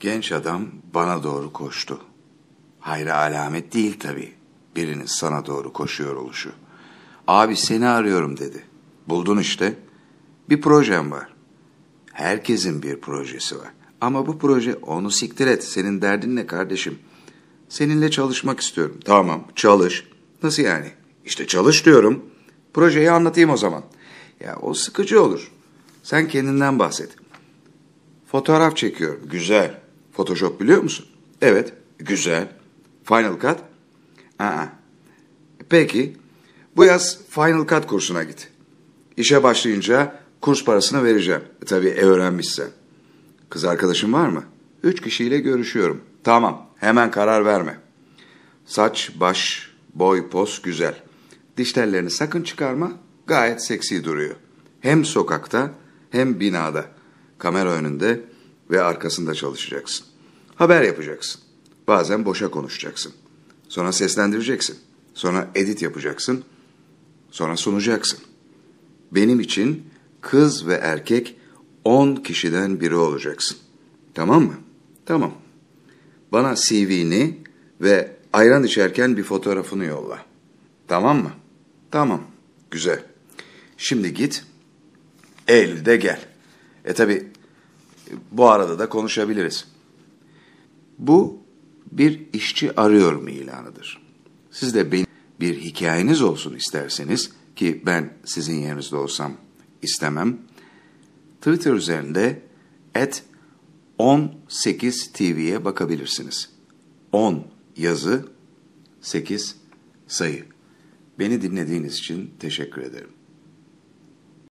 Genç adam bana doğru koştu. Hayra alamet değil tabii. Birinin sana doğru koşuyor oluşu. Abi seni arıyorum dedi. Buldun işte. Bir projem var. Herkesin bir projesi var. Ama bu proje onu siktir et. Senin derdin ne kardeşim? Seninle çalışmak istiyorum. Tamam çalış. Nasıl yani? İşte çalış diyorum. Projeyi anlatayım o zaman. Ya o sıkıcı olur. Sen kendinden bahset. Fotoğraf çekiyorum. Güzel. Photoshop biliyor musun? Evet. Güzel. Final Cut? Aa. Peki. Bu yaz Final Cut kursuna git. İşe başlayınca kurs parasını vereceğim. E, tabii e öğrenmişsen. Kız arkadaşın var mı? Üç kişiyle görüşüyorum. Tamam. Hemen karar verme. Saç, baş, boy, pos güzel. Diş tellerini sakın çıkarma. Gayet seksi duruyor. Hem sokakta hem binada. Kamera önünde ve arkasında çalışacaksın. Haber yapacaksın. Bazen boşa konuşacaksın. Sonra seslendireceksin. Sonra edit yapacaksın. Sonra sunacaksın. Benim için kız ve erkek 10 kişiden biri olacaksın. Tamam mı? Tamam. Bana CV'ni ve ayran içerken bir fotoğrafını yolla. Tamam mı? Tamam. Güzel. Şimdi git. Eylül'de gel. E tabi bu arada da konuşabiliriz. Bu bir işçi arıyorum ilanıdır. Siz de benim bir hikayeniz olsun isterseniz ki ben sizin yerinizde olsam istemem. Twitter üzerinde at 18 TV'ye bakabilirsiniz. 10 yazı, 8 sayı. Beni dinlediğiniz için teşekkür ederim.